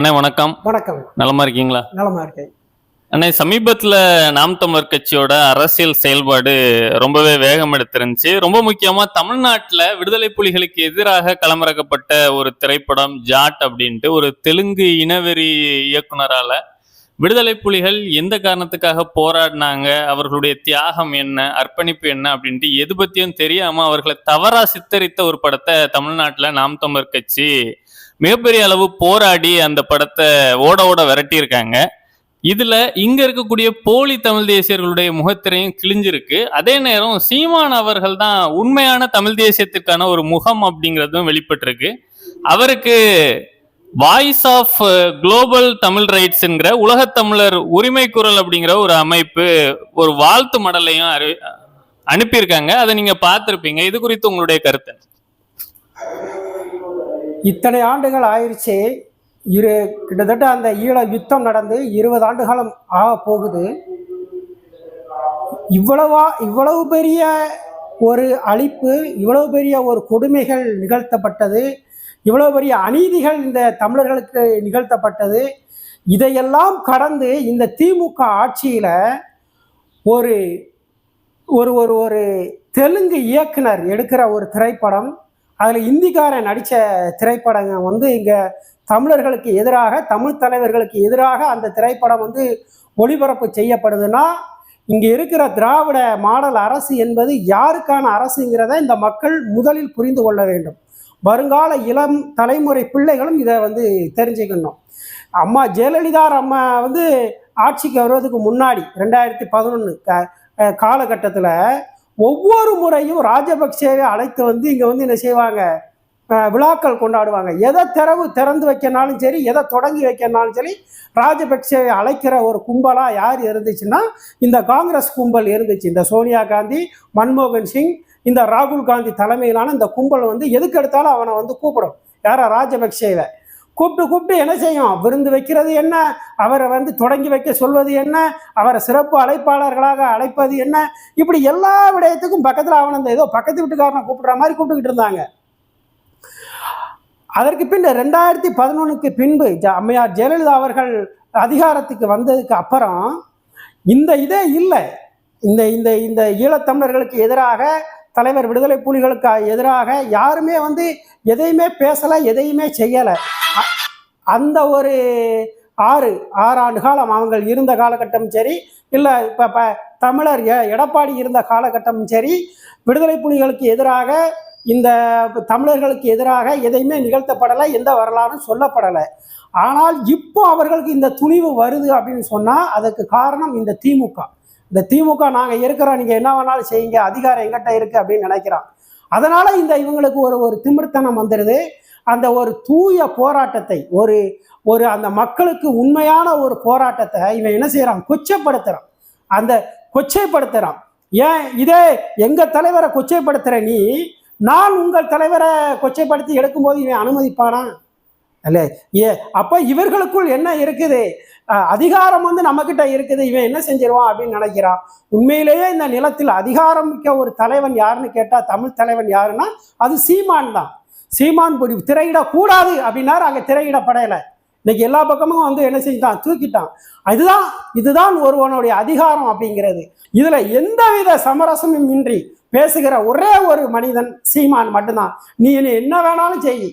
அண்ணே வணக்கம். வணக்கம். நலமா இருக்கீங்களா? நலமா இருக்கேன். அண்ணே சமீபத்துல நாம் தமிழர் கட்சியோட அரசியல் செயல்பாடு ரொம்பவே வேகம் எடுத்திருந்துச்சு. ரொம்ப முக்கியமா தமிழ்நாட்டுல விடுதலை புலிகளுக்கு எதிராக களமிறக்கப்பட்ட ஒரு திரைப்படம் ஜாட் அப்படின்ட்டு ஒரு தெலுங்கு இனவெறி இயக்குனரால விடுதலை புலிகள் எந்த காரணத்துக்காக போராடினாங்க அவர்களுடைய தியாகம் என்ன அர்ப்பணிப்பு என்ன அப்படின்ட்டு எது பத்தியும் தெரியாம அவர்களை தவறா சித்தரித்த ஒரு படத்தை தமிழ்நாட்டுல நாம் தமிழர் கட்சி மிகப்பெரிய அளவு போராடி அந்த படத்தை ஓட ஓட விரட்டியிருக்காங்க. இதுல இங்க இருக்கக்கூடிய போலி தமிழ் தேசியர்களுடைய முகத்திரையும் கிழிஞ்சிருக்கு. அதே நேரம் சீமான் அவர்கள் தான் உண்மையான தமிழ் தேசியத்திற்கான ஒரு முகம் அப்படிங்கிறதும் வெளிப்பட்டிருக்கு. அவருக்கு வாய்ஸ் ஆஃப் குளோபல் தமிழ் ரைட்ஸ்ங்கிற உலகத்தமிழர் உரிமை குரல் அப்படிங்கிற ஒரு அமைப்பு ஒரு வாழ்த்து மடலையும் அறி அனுப்பியிருக்காங்க. அதை நீங்க பார்த்துருப்பீங்க. இது குறித்து உங்களுடைய கருத்து. இத்தனை ஆண்டுகள் ஆயிடுச்சு. இரு கிட்டத்தட்ட அந்த ஈழ யுத்தம் நடந்து இருபது ஆண்டு காலம் ஆக போகுது. இவ்வளவா இவ்வளவு பெரிய ஒரு அழிப்பு இவ்வளவு பெரிய ஒரு கொடுமைகள் நிகழ்த்தப்பட்டது. இவ்வளவு பெரிய அநீதிகள் இந்த தமிழர்களுக்கு நிகழ்த்தப்பட்டது. இதையெல்லாம் கடந்து இந்த திமுக ஆட்சியில் ஒரு ஒரு ஒரு ஒரு தெலுங்கு இயக்குனர் எடுக்கிற ஒரு திரைப்படம் அதில் இந்திக்காரன் நடித்த திரைப்படங்க வந்து இங்கே தமிழர்களுக்கு எதிராக தமிழ் தலைவர்களுக்கு எதிராக அந்த திரைப்படம் வந்து ஒளிபரப்பு செய்யப்படுதுன்னா இங்கே இருக்கிற திராவிட மாடல் அரசு என்பது யாருக்கான அரசுங்கிறத இந்த மக்கள் முதலில் புரிந்து கொள்ள வேண்டும். வருங்கால இளம் தலைமுறை பிள்ளைகளும் இதை வந்து தெரிஞ்சுக்கணும். அம்மா ஜெயலலிதா அம்மா வந்து ஆட்சிக்கு வருவதுக்கு முன்னாடி ரெண்டாயிரத்தி பதினொன்று காலகட்டத்தில் ஒவ்வொரு முறையும் ராஜபக்சேவை அழைத்து வந்து இங்கே வந்து என்ன செய்வாங்க? விழாக்கள் கொண்டாடுவாங்க. எதை திறவு திறந்து வைக்கனாலும் சரி எதை தொடங்கி வைக்கனாலும் சரி ராஜபக்சேவை அழைக்கிற ஒரு கும்பலாக யார் இருந்துச்சுன்னா இந்த காங்கிரஸ் கும்பல் இருந்துச்சு. இந்த சோனியா காந்தி மன்மோகன் சிங் இந்த ராகுல் காந்தி தலைமையிலான இந்த கும்பல் வந்து எதுக்கு எடுத்தாலும் அவனை வந்து கூப்பிடும். யாரா? ராஜபக்சேவை. கூப்பிட்டு கூப்பிட்டு என்ன செய்யும்? விருந்து வைக்கிறது என்ன? அவரை வந்து தொடங்கி வைக்க சொல்வது என்ன? அவரை சிறப்பு அழைப்பாளர்களாக அழைப்பது என்ன? இப்படி எல்லா விடயத்துக்கும் பக்கத்தில் அவன் இந்த ஏதோ பக்கத்து வீட்டுக்காரனை கூப்பிடுற மாதிரி கூப்பிட்டுக்கிட்டு இருந்தாங்க. அதற்கு பின் ரெண்டாயிரத்தி பதினொன்றுக்கு பின்பு ஜ- அம்மையார் ஜெயலலிதா அவர்கள் அதிகாரத்துக்கு வந்ததுக்கு அப்புறம் இந்த இதே இல்லை. இந்த இந்த இந்த ஈழத்தமிழர்களுக்கு எதிராக தலைவர் விடுதலை புலிகளுக்கு எதிராக யாருமே வந்து எதையுமே பேசலை எதையுமே செய்யலை. அந்த ஒரு ஆறு ஆறு ஆண்டு காலம் அவங்க இருந்த காலகட்டம் சரி இல்லை இப்போ இப்போ தமிழர் எடப்பாடி இருந்த காலகட்டமும் சரி விடுதலை புலிகளுக்கு எதிராக இந்த தமிழர்களுக்கு எதிராக எதையுமே நிகழ்த்தப்படலை எந்த வரலாறும் சொல்லப்படலை. ஆனால் இப்போ அவர்களுக்கு இந்த துணிவு வருது அப்படின்னு சொன்னால் அதுக்கு காரணம் இந்த திமுக. இந்த திமுக நாங்கள் இருக்கிறோம் நீங்கள் என்ன வேணாலும் செய்யுங்க அதிகாரம் எங்கிட்ட இருக்குது அப்படின்னு நினைக்கிறான். அதனால் இந்த இவங்களுக்கு ஒரு ஒரு திமிர்த்தனம் வந்துடுது அந்த ஒரு தூய போராட்டத்தை ஒரு ஒரு அந்த மக்களுக்கு உண்மையான ஒரு போராட்டத்தை இவன் என்ன செய்கிறான் கொச்சைப்படுத்துகிறான் அந்த கொச்சைப்படுத்துகிறான் ஏன் இதே எங்கள் தலைவரை கொச்சைப்படுத்துகிற நீ நான் உங்கள் தலைவரை கொச்சைப்படுத்தி எடுக்கும்போது இவன் அனுமதிப்பானா? அல்ல ஏ அப்போ இவர்களுக்குள் என்ன இருக்குது? அதிகாரம் வந்து நம்மக்கிட்ட இருக்குது. இவன் என்ன செஞ்சிருவான் அப்படின்னு நினைக்கிறான். உண்மையிலேயே இந்த நிலத்தில் அதிகாரம் மிக்க ஒரு தலைவன் யாருன்னு கேட்டால் தமிழ் தலைவன் யாருன்னா அது சீமான் தான். சீமான் பொடி திரையிடக்கூடாது அப்படின்னாரு அங்கே திரையிடப்படையலை. இன்னைக்கு எல்லா பக்கமும் வந்து என்ன செஞ்சுட்டான்? தூக்கிட்டான். அதுதான் இதுதான் ஒருவனுடைய அதிகாரம் அப்படிங்கிறது. இதுல எந்தவித சமரசமும் இன்றி பேசுகிற ஒரே ஒரு மனிதன் சீமான் மட்டும்தான். நீ என்ன என்ன வேணாலும் செய்.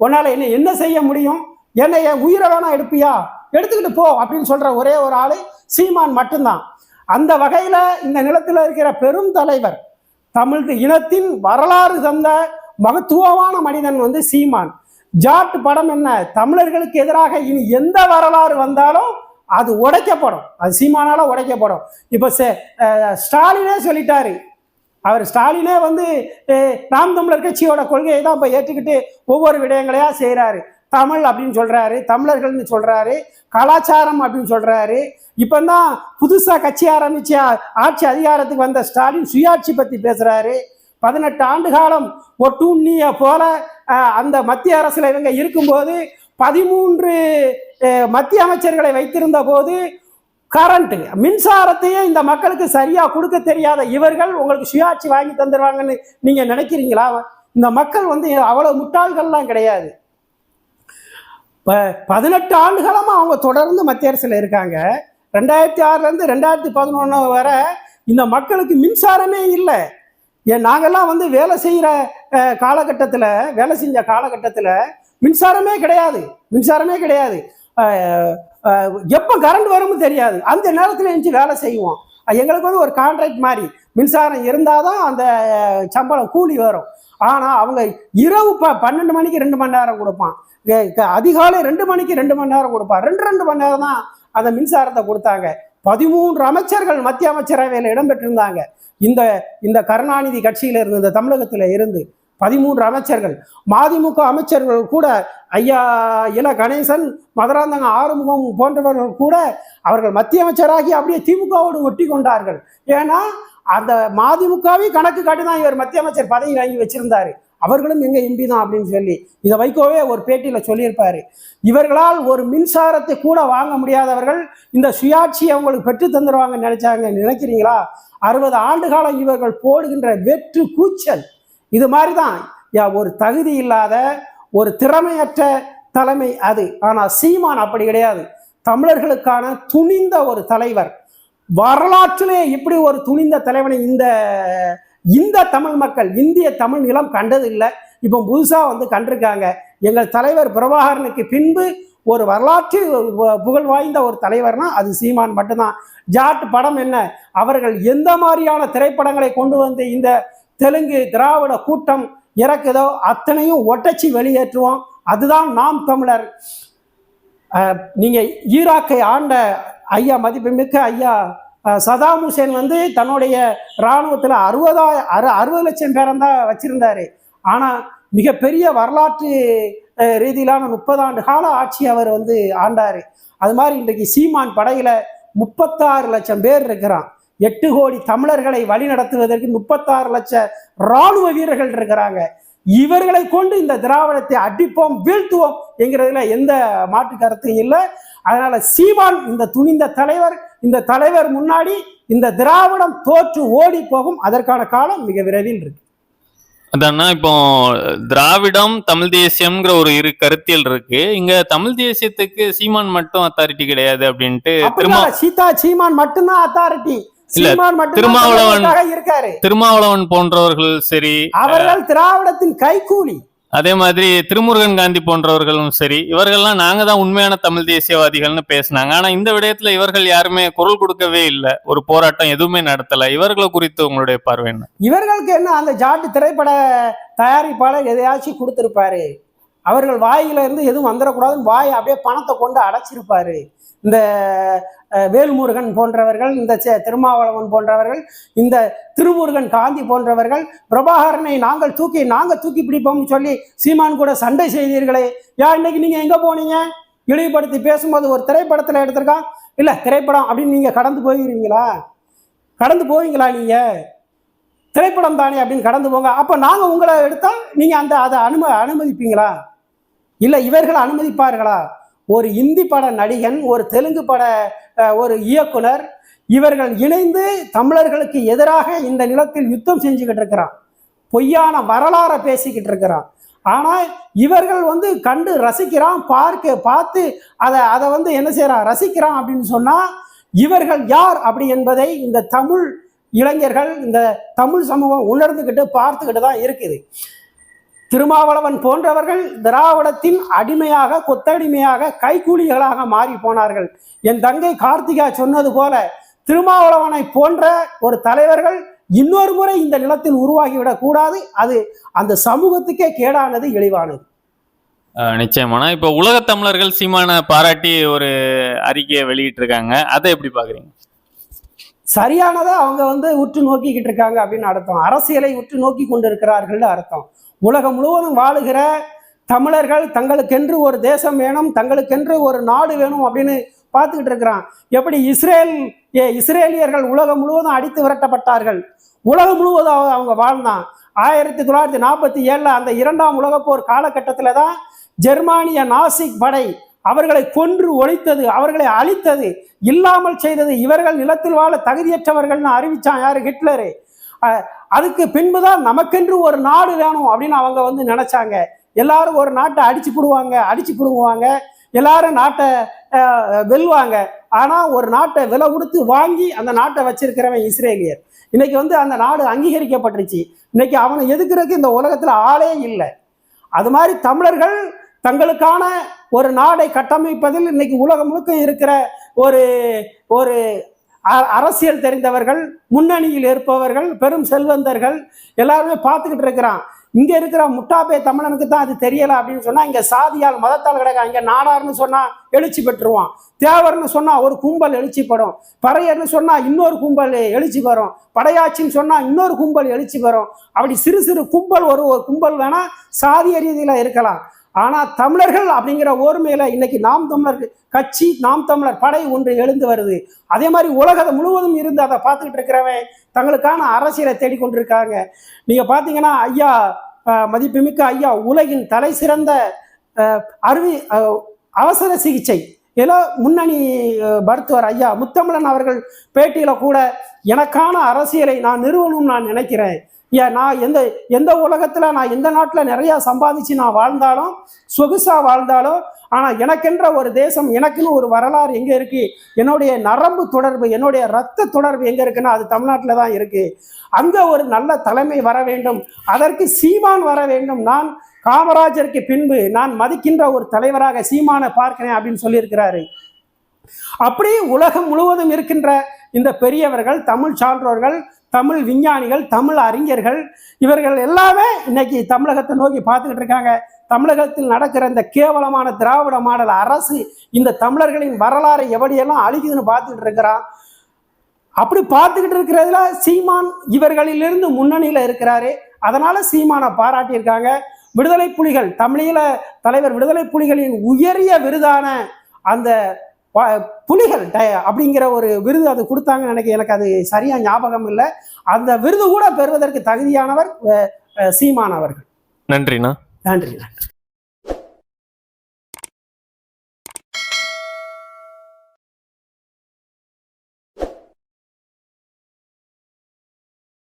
உன்னால என்ன என்ன செய்ய முடியும்? என்னை என் உயிரை வேணா எடுப்பியா? எடுத்துக்கிட்டு போ அப்படின்னு சொல்ற ஒரே ஒரு ஆளு சீமான் மட்டும்தான். அந்த வகையில இந்த நிலத்தில் இருக்கிற பெரும் தலைவர் தமிழ் இனத்தின் வரலாறு தந்த மகத்துவமான மனிதன் வந்து சீமான். ஜாட் படம் என்ன? தமிழர்களுக்கு எதிராக இனி எந்த வரலாறு வந்தாலும் அது உடைக்கப்படும். அது சீமானால உடைக்கப்படும். இப்போ ஸ்டாலினே சொல்லிட்டாரு. அவர் ஸ்டாலினே வந்து நாம் தமிழர் கட்சியோட கொள்கையை தான் இப்போ ஏற்றுக்கிட்டு ஒவ்வொரு விடயங்களையா செய்கிறாரு தமிழ் அப்படின்னு சொல்றாரு தமிழர்கள்னு சொல்றாரு கலாச்சாரம் அப்படின்னு சொல்றாரு. இப்போ தான் புதுசாக கட்சி ஆரம்பிச்சு ஆட்சி அதிகாரத்துக்கு வந்த ஸ்டாலின் சுயாட்சி பற்றி பேசுறாரு. பதினெட்டு ஆண்டு காலம் ஒட்டுண்ணிய போல அந்த மத்திய அரசில் இவங்க இருக்கும்போது பதிமூன்று மத்திய அமைச்சர்களை வைத்திருந்த போது கரண்ட் மின்சாரத்தையே இந்த மக்களுக்கு சரியாக கொடுக்க தெரியாத இவர்கள் உங்களுக்கு சுயாட்சி வாங்கி தந்துடுவாங்கன்னு நீங்கள் நினைக்கிறீங்களா? இந்த மக்கள் வந்து அவ்வளோ முட்டாள்கள்லாம் கிடையாது. ப- பதினெட்டு ஆண்டுகளமாக அவங்க தொடர்ந்து மத்திய அரசில் இருக்காங்க. ரெண்டாயிரத்தி ஆறுலேருந்து ரெண்டாயிரத்தி பதினொன்று வரை இந்த மக்களுக்கு மின்சாரமே இல்லை. ஏன் நாங்கெல்லாம் வந்து வேலை செய்கிற காலகட்டத்தில் வேலை செஞ்ச காலகட்டத்தில் மின்சாரமே கிடையாது. மின்சாரமே கிடையாது. எப்போ கரண்ட் வரும்னு தெரியாது. அந்த நேரத்தில் எழுந்து வேலை செய்வோம். எங்களுக்கு வந்து ஒரு கான்ட்ராக்ட் மாதிரி. மின்சாரம் இருந்தால் தான் அந்த சம்பளம் கூலி வரும். ஆனால் அவங்க இரவு ப பன்னெண்டு மணிக்கு ரெண்டு மணி நேரம் கொடுப்பான். அதிகாலை ரெண்டு மணிக்கு ரெண்டு மணி நேரம் கொடுப்பான். ரெண்டு ரெண்டு மணி நேரம் தான் அந்த மின்சாரத்தை கொடுத்தாங்க. பதிமூன்று அமைச்சர்கள் மத்திய அமைச்சரவையில் இடம்பெற்றிருந்தாங்க. இந்த இந்த கருணாநிதி கட்சியில இருந்து இந்த தமிழகத்தில் இருந்து பதிமூன்று அமைச்சர்கள் மதிமுக அமைச்சர்கள் கூட ஐயா இல கணேசன் மதுராந்தக ஆறுமுகம் போன்றவர்கள் கூட அவர்கள் மத்திய அமைச்சராகி அப்படியே திமுகவோடு ஒட்டி கொண்டார்கள். ஏன்னா அந்த மதிமுகவே கணக்கு காட்டி தான் இவர் மத்திய அமைச்சர் பதவி வாங்கி வச்சிருந்தாரு. அவர்களும் எங்க எம்பி தான் அப்படின்னு சொல்லி. இதை வைகோவே ஒரு பேட்டியில சொல்லியிருப்பாரு. இவர்களால் ஒரு மின்சாரத்தை கூட வாங்க முடியாதவர்கள் இந்த சுயாட்சியை அவங்களுக்கு பெற்று தந்துடுவாங்கன்னு நினைச்சாங்க நினைக்கிறீங்களா? அறுபது ஆண்டு காலம் இவர்கள் போடுகின்ற வெற்று கூச்சல். இது மாதிரி தான் ஒரு தகுதி இல்லாத ஒரு திறமையற்ற தலைமை அது. ஆனால் சீமான் அப்படி கிடையாது. தமிழர்களுக்கான துணிந்த ஒரு தலைவர். வரலாற்றிலே இப்படி ஒரு துணிந்த தலைவனை இந்த இந்த தமிழ் மக்கள் இந்திய தமிழ் நிலம் கண்டதில்லை. இப்போ புதுசாக வந்து கண்டிருக்காங்க. எங்கள் தலைவர் பிரபாகரனுக்கு பின்பு ஒரு வரலாற்று புகழ் வாய்ந்த ஒரு தலைவர்னா அது சீமான் மட்டும்தான். ஜாட் படம் என்ன? அவர்கள் எந்த மாதிரியான திரைப்படங்களை கொண்டு வந்து இந்த தெலுங்கு திராவிட கூட்டம் இறக்குதோ அத்தனையும் ஒட்டச்சி வெளியேற்றுவோம். அதுதான் நாம் தமிழர். நீங்கள் ஈராக்கை ஆண்ட ஐயா மதிப்புமிக்க ஐயா சதாம் ஹுசேன் வந்து தன்னுடைய இராணுவத்தில் அறுபதா அறு அறுபது லட்சம் பேரம் தான் வச்சிருந்தாரு. ஆனால் மிகப்பெரிய வரலாற்று ரீதியிலான முப்பது ஆண்டு கால ஆட்சி அவர் வந்து ஆண்டார். அது மாதிரி இன்றைக்கு சீமான் படையில் முப்பத்தாறு லட்சம் பேர் இருக்கிறான். எட்டு கோடி தமிழர்களை வழிநடத்துவதற்கு முப்பத்தாறு லட்சம் இராணுவ வீரர்கள் இருக்கிறாங்க. இவர்களை கொண்டு இந்த திராவிடத்தை அடிப்போம் வீழ்த்துவோம் என்கிறதுல எந்த மாற்று கருத்தும் இல்லை. அதனால சீமான் இந்த துணிந்த தலைவர் இந்த தலைவர் முன்னாடி இந்த திராவிடம் தோற்று ஓடி போகும் அதற்கான காலம் மிக விரைவில் இருக்கு. அதான்னா இப்போ திராவிடம் தமிழ் தேசியம்ங்கிற ஒரு இரு கருத்தியல் இருக்கு. இங்க தமிழ் தேசியத்துக்கு சீமான் மட்டும் அத்தாரிட்டி கிடையாது அப்படின்ட்டு திருமா சீதா சீமான் மட்டும்தான் அத்தாரிட்டி திருமாவளவன் இருக்காரு. திருமாவளவன் போன்றவர்கள் சரி அவர்கள் திராவிடத்தின் கைக்கூலி அதே மாதிரி திருமுருகன் காந்தி போன்றவர்களும் சரி இவர்கள்லாம் நாங்க தான் உண்மையான தமிழ் தேசியவாதிகள்னு பேசினாங்க. ஆனா இந்த விடயத்துல இவர்கள் யாருமே குரல் கொடுக்கவே இல்லை. ஒரு போராட்டம் எதுவுமே நடத்தல. இவர்களை குறித்து உங்களுடைய பார்வை என்ன? இவர்களுக்கு என்ன அந்த ஜாட்டு திரைப்பட தயாரிப்பாளர் எதையாச்சும் கொடுத்துருப்பாரு. அவர்கள் வாயில இருந்து எதுவும் வந்துடக்கூடாதுன்னு வாயை அப்படியே பணத்தை கொண்டு அடைச்சிருப்பாரு. இந்த வேல்முருகன் போன்றவர்கள் இந்த திருமாவளவன் போன்றவர்கள் இந்த திருமுருகன் காந்தி போன்றவர்கள் பிரபாகரனை நாங்கள் தூக்கி நாங்கள் தூக்கி பிடிப்போம்னு சொல்லி சீமான் கூட சண்டை செய்தீர்களே. யா இன்னைக்கு நீங்கள் எங்கே போனீங்க? இழிவுபடுத்தி பேசும்போது ஒரு திரைப்படத்தில் எடுத்திருக்கான். இல்லை திரைப்படம் அப்படின்னு நீங்கள் கடந்து போயிருவீங்களா? கடந்து போவீங்களா நீங்கள் திரைப்படம் தானே அப்படின்னு கடந்து போங்க. அப்போ நாங்கள் உங்களை எடுத்தால் நீங்கள் அந்த அதை அனும அனுமதிப்பீங்களா? இல்லை இவர்கள் அனுமதிப்பார்களா? ஒரு இந்தி பட நடிகன் ஒரு தெலுங்கு பட ஒரு இயக்குனர் இவர்கள் இணைந்து தமிழர்களுக்கு எதிராக இந்த நிலத்தில் யுத்தம் செஞ்சுக்கிட்டு இருக்கிறான். பொய்யான வரலாறை பேசிக்கிட்டு இருக்கிறான். ஆனால் இவர்கள் வந்து கண்டு ரசிக்கிறான் பார்க்க பார்த்து அதை அதை வந்து என்ன செய்கிறான் ரசிக்கிறான் அப்படின்னு சொன்னால் இவர்கள் யார் அப்படி என்பதை இந்த தமிழ் இளைஞர்கள் இந்த தமிழ் சமூகம் உணர்ந்துக்கிட்டு பார்த்துக்கிட்டு தான் இருக்குது. திருமாவளவன் போன்றவர்கள் திராவிடத்தின் அடிமையாக கொத்தடிமையாக கைக்கூலிகளாக மாறி போனார்கள். என் தங்கை கார்த்திகா சொன்னது போல திருமாவளவனை போன்ற ஒரு தலைவர்கள் இன்னொரு முறை இந்த நிலத்தில் உருவாகிவிடக் கூடாது. அது அந்த சமூகத்துக்கே கேடானது இழிவானது. நிச்சயமானா இப்போ உலக தமிழர்கள் சீமான பாராட்டி ஒரு அறிக்கையை வெளியிட்டு இருக்காங்க அதை எப்படி பாக்குறீங்க சரியானதை அவங்க வந்து உற்று நோக்கிக்கிட்டு இருக்காங்க அப்படின்னு அர்த்தம். அரசியலை உற்று நோக்கி கொண்டிருக்கிறார்கள் அர்த்தம். உலகம் முழுவதும் வாழுகிற தமிழர்கள் தங்களுக்கென்று ஒரு தேசம் வேணும் தங்களுக்கென்று ஒரு நாடு வேணும் அப்படின்னு பார்த்துக்கிட்டு இருக்கிறான். எப்படி இஸ்ரேல் ஏ இஸ்ரேலியர்கள் உலகம் முழுவதும் அடித்து விரட்டப்பட்டார்கள். உலகம் முழுவதும் அவங்க- வாழ்ந்தான். ஆயிரத்தி தொள்ளாயிரத்தி நாற்பத்தி ஏழில் அந்த இரண்டாம் உலகப் போர் காலகட்டத்தில் தான் ஜெர்மானிய நாசிக் படை அவர்களை கொன்று ஒழித்தது அவர்களை அழித்தது இல்லாமல் செய்தது. இவர்கள் நிலத்தில் வாழ தகுதியற்றவர்கள்னு அறிவிச்சான் யாரு? ஹிட்லரு. அதுக்கு பின்புதான் நமக்கென்று ஒரு நாடு வேணும் அப்படின்னு அவங்க வந்து நினைச்சாங்க. எல்லாரும் ஒரு நாட்டை அடிச்சு பிடுவாங்க அடிச்சு பிடுங்குவாங்க. எல்லாரும் நாட்டை வெல்வாங்க. ஆனா ஒரு நாட்டை விலை கொடுத்து வாங்கி அந்த நாட்டை வச்சிருக்கிறவன் இஸ்ரேலியர். இன்னைக்கு வந்து அந்த நாடு அங்கீகரிக்கப்பட்டுருச்சு. இன்னைக்கு அவனை எதுக்குறதுக்கு இந்த உலகத்துல ஆளே இல்லை. அது மாதிரி தமிழர்கள் தங்களுக்கான ஒரு நாடை கட்டமைப்பதில் இன்னைக்கு உலகம் முழுக்க இருக்கிற ஒரு ஒரு அரசியல் தெரிந்தவர்கள் முன்னணியில் இருப்பவர்கள் பெரும் செல்வந்தர்கள் எல்லாருமே பார்த்துக்கிட்டு இருக்கிறான். இங்க இருக்கிற முட்டாப்பே தமிழனுக்கு தான் அது தெரியல அப்படின்னு சொன்னா இங்க சாதியால் மதத்தால் கிடக்க இங்க நாடார்னு சொன்னா எழுச்சி பெற்றுருவான் தேவர்னு சொன்னா ஒரு கும்பல் எழுச்சி படும் பறையர்னு சொன்னா இன்னொரு கும்பல் எழுச்சி வரும் படையாச்சின்னு சொன்னா இன்னொரு கும்பல் எழுச்சி வரும் அப்படி சிறு சிறு கும்பல் ஒரு ஒரு கும்பல் வேணா சாதிய ரீதியில இருக்கலாம். ஆனா தமிழர்கள் அப்படிங்கிற ஓர்மையில இன்னைக்கு நாம் தமிழர் கட்சி நாம் தமிழர் படை ஒன்று எழுந்து வருது. அதே மாதிரி உலகம் முழுவதும் இருந்து அதை பார்த்துக்கிட்டு இருக்கிறவன் தங்களுக்கான அரசியலை தேடிக்கொண்டிருக்காங்க. நீங்க பாத்தீங்கன்னா ஐயா மதிப்புமிக்க ஐயா உலகின் தலை சிறந்த அருவி அவசர சிகிச்சை. ஏதோ முன்னணி மருத்துவர் ஐயா முத்தமிழன் அவர்கள் பேட்டியில கூட எனக்கான அரசியலை நான் நிறுவனும் நான் நினைக்கிறேன். நான் எந்த எந்த உலகத்தில் நான் எந்த நாட்டில் நிறையா சம்பாதிச்சு நான் வாழ்ந்தாலும் சொகுசாக வாழ்ந்தாலும் ஆனால் எனக்கென்ற ஒரு தேசம் எனக்குன்னு ஒரு வரலாறு எங்கே இருக்குது என்னுடைய நரம்பு தொடர்பு என்னுடைய ரத்த தொடர்பு எங்கே இருக்குன்னா அது தமிழ்நாட்டில் தான் இருக்குது அங்கே ஒரு நல்ல தலைமை வர வேண்டும். அதற்கு சீமான் வர வேண்டும். நான் காமராஜருக்கு பின்பு நான் மதிக்கின்ற ஒரு தலைவராக சீமானை பார்க்கிறேன் அப்படின்னு சொல்லியிருக்கிறாரு. அப்படியே உலகம் முழுவதும் இருக்கின்ற இந்த பெரியவர்கள் தமிழ் சான்றோர்கள் தமிழ் விஞ்ஞானிகள் தமிழ் அறிஞர்கள் இவர்கள் எல்லாமே இன்னைக்கு தமிழகத்தை நோக்கி பார்த்துக்கிட்டு இருக்காங்க. தமிழகத்தில் நடக்கிற இந்த கேவலமான திராவிட மாடல் அரசு இந்த தமிழர்களின் வரலாறை எப்படியெல்லாம் அழிக்குதுன்னு பார்த்துக்கிட்டு இருக்கிறான். அப்படி பார்த்துக்கிட்டு இருக்கிறதுல சீமான் இவர்களிலிருந்து முன்னணியில் இருக்கிறாரு. அதனால சீமானை பாராட்டியிருக்காங்க. விடுதலை புலிகள் தமிழீழ தலைவர் விடுதலை புலிகளின் உயரிய விருதான அந்த புலிகள் ட- அப்படிங்கிற ஒரு விருது அது கொடுத்தாங்கன்னு எனக்கு எனக்கு அது சரியா ஞாபகம் இல்லை. அந்த விருது கூட பெறுவதற்கு தகுதியானவர் அஹ், அஹ், சீமான் அவர்கள். நன்றிண்ணா. நன்றி